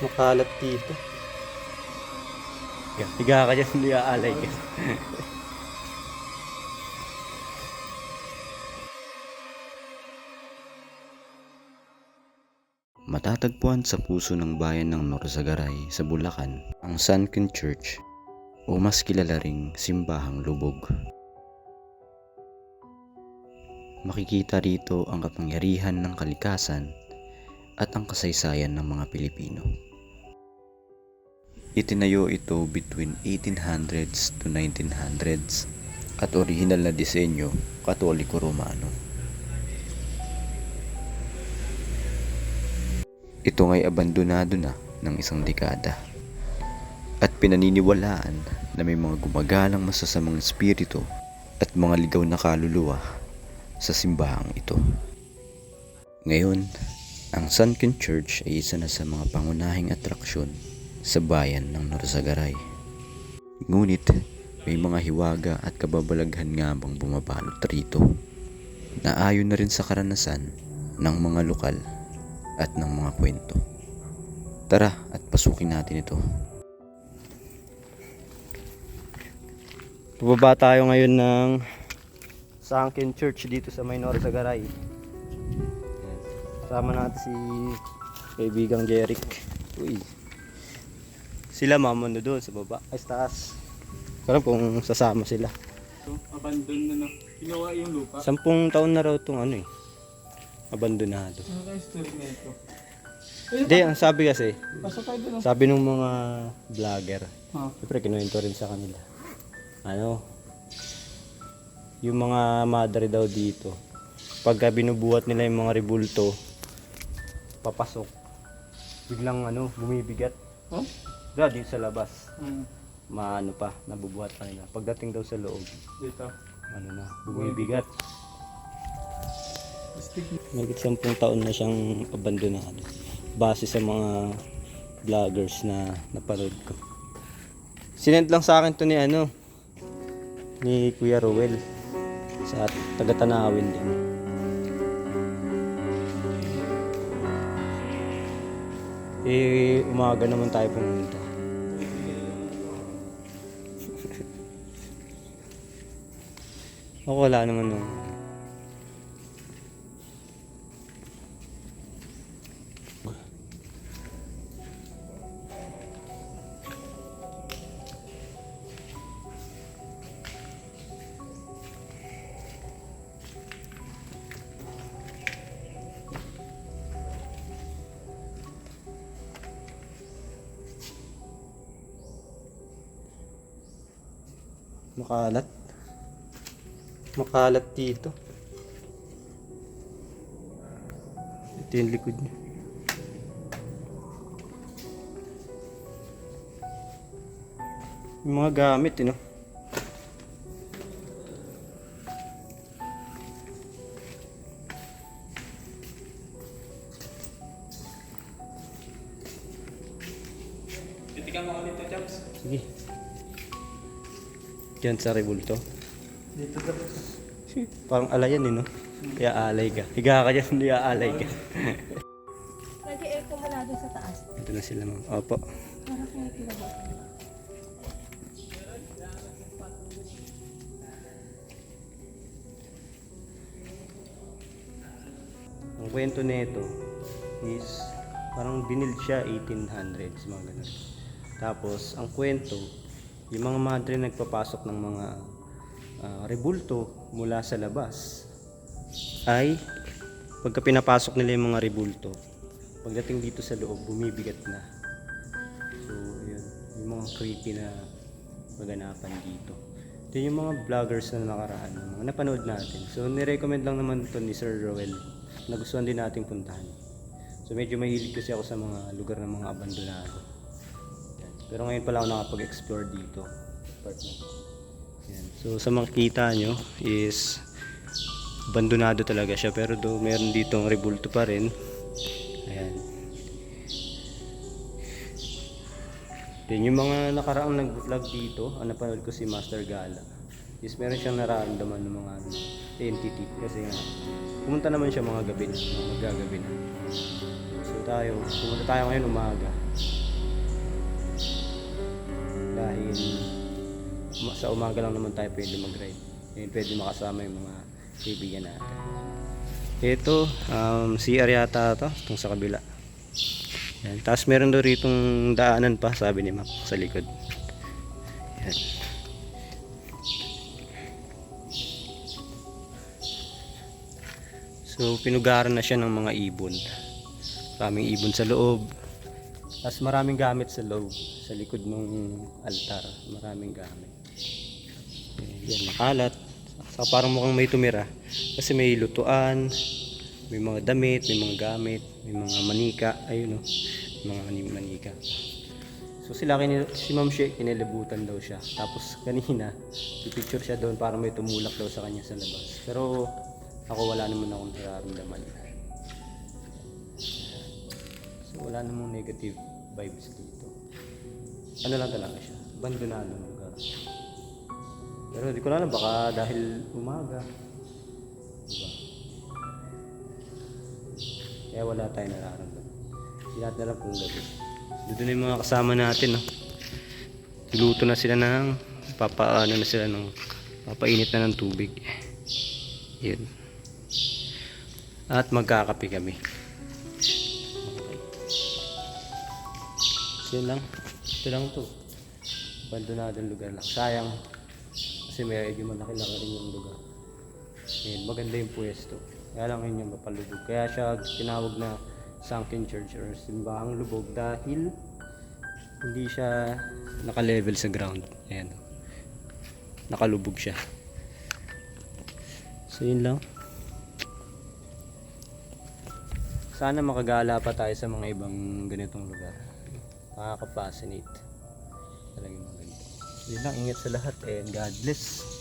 Makalat dito. Higa, higa ka dyan, hindi aalay ka. Matatagpuan sa puso ng bayan ng Norzagaray sa Bulacan ang Sunken Church o mas kilala ring Simbahang Lubog. Makikita rito ang kapangyarihan ng kalikasan at ang kasaysayan ng mga Pilipino. Itinayo ito between 1800s to 1900s at orihinal na disenyo Katoliko Romano. Ito nga'y abandonado na ng isang dekada at pinaniniwalaan na may mga gumagalang masasamang espiritu at mga ligaw na kaluluwa sa simbahang ito. Ngayon, ang Sunken Church ay isa na sa mga pangunahing atraksyon sa bayan ng Norzagaray. Ngunit may mga hiwaga at kababalaghan nga bang bumabalot rito na ayon na rin sa karanasan ng mga lokal at ng mga kwento. Tara at pasukin natin ito. Baba tayo ngayon ng Sunken Church dito sa Maynor Sagaray. Sama natin si kaibigang Jeric. Uy. Sila mamundo doon sa baba. Ay, sa taas. Parang kung sasama sila. So, abandon na na. Ginawa yung lupa. Sampung taon na raw itong ano eh. Abandonado. Ano kaya story na ito? Hindi, ang sabi kasi, sabi ng mga vlogger, Ha? Siyempre, kinuwento rin sa kanila. Ano, yung mga madre daw dito, pagka binubuhat nila yung mga rebulto, papasok, biglang ano, bumibigat. Huh? Dito sa labas, Hmm. maano pa, nabubuhat pa nila. Pagdating daw sa loob, Dito. ano na, bumibigat. Magit sampung taon na siyang abandonado. Base sa mga vloggers na napanood ko. Sinend lang sa akin to ni ano, ni Kuya Rowel sa taga Tanawin din. Eh, umaga naman tayo pumunta. Ako wala naman nung Makalat. Makalat dito. Ito yung likod niya. Yung mga gamit, eh, no? Titikan mo ulit ito, Chaps. Sige. Diyan sa rebulto. Dito daw. Parang alayan eh, no? Kaya alay ka. Higa ka dyan, hindi aalay ka. Nag-echo mo na doon sa taas. Ito na sila, ma'am. Opo. Para kaya kinabutan. Ang kwento nito is parang binild siya 1800s, mga ganun. Tapos, ang kwento, yung mga madre nagpapasok ng mga ah, rebulto mula sa labas ay pagka pinapasok nila yung mga rebulto, pagdating dito sa loob, bumibigat na. So, yun. Yung mga creepy na maganapan dito. Ito yung mga vloggers na nakaraan, mga napanood natin. So, nirecommend lang naman to ni Sir Roel. Nagustuhan din nating puntahan. So, medyo mahilig kasi ako sa mga lugar ng mga abandonado. Pero ngayon pala ako nakapag-explore dito. Yan. So, sa makikita nyo is abandonado talaga siya. Pero do, meron dito ang rebulto pa rin. Ayan. Then yung mga nakaraang nag-vlog dito, ang napanood ko si Master Gala, is meron siyang nararamdaman ng mga ano, entity. Kasi nga, pumunta naman siya mga gabi na, magagabi na. So tayo, pumunta tayo ngayon umaga. Dahil sa umaga lang naman tayo pwede mag-ride. Ngayon pwede makasama yung mga kaibigan natin. Ito, um, CR yata ito, itong sa kabila. Yan. Tapos meron doon ritong daanan pa, sabi ni Mac, sa likod. Yan. So, pinugaran na siya ng mga ibon. Maraming ibon sa loob. Tapos maraming gamit sa loob, sa likod ng altar. Maraming gamit. Yan, makalat. Sa parang mukhang may tumira. Kasi may lutuan, may mga damit, may mga gamit, may mga manika. Ayun o, mga mani- manika. So sila, si Ma'am She, kinilibutan daw siya. Tapos kanina, picture siya doon para may tumulak daw sa kanya sa labas. Pero ako wala naman akong nararamdaman. So wala namang negative vibes dito. Ano lang talaga siya, abandonado ng lugar. Pero di ko na alam, baka dahil umaga. Diba? Kaya wala tayong nararamdaman. Hindi natin alam kung gabi. Doon na yung mga kasama natin. No? Niluto na sila ng papaano na sila ng papainit na ng tubig. Yun. At magkakape kami. Yun lang. Ito lang to. Abandonadong lugar lang. Sayang. Kasi medyo malaki-laki rin yung lugar. Ayun, maganda yung pwesto. Kaya lang yun yung mapalubog. Kaya siya tinawag na sunken church or simbahang lubog dahil hindi siya naka-level sa ground. Ayan. Nakalubog siya. So yun lang. Sana makagala pa tayo sa mga ibang ganitong lugar. Nakaka-fascinate. Talagang maganda. Yun lang. Ingat sa lahat and God bless.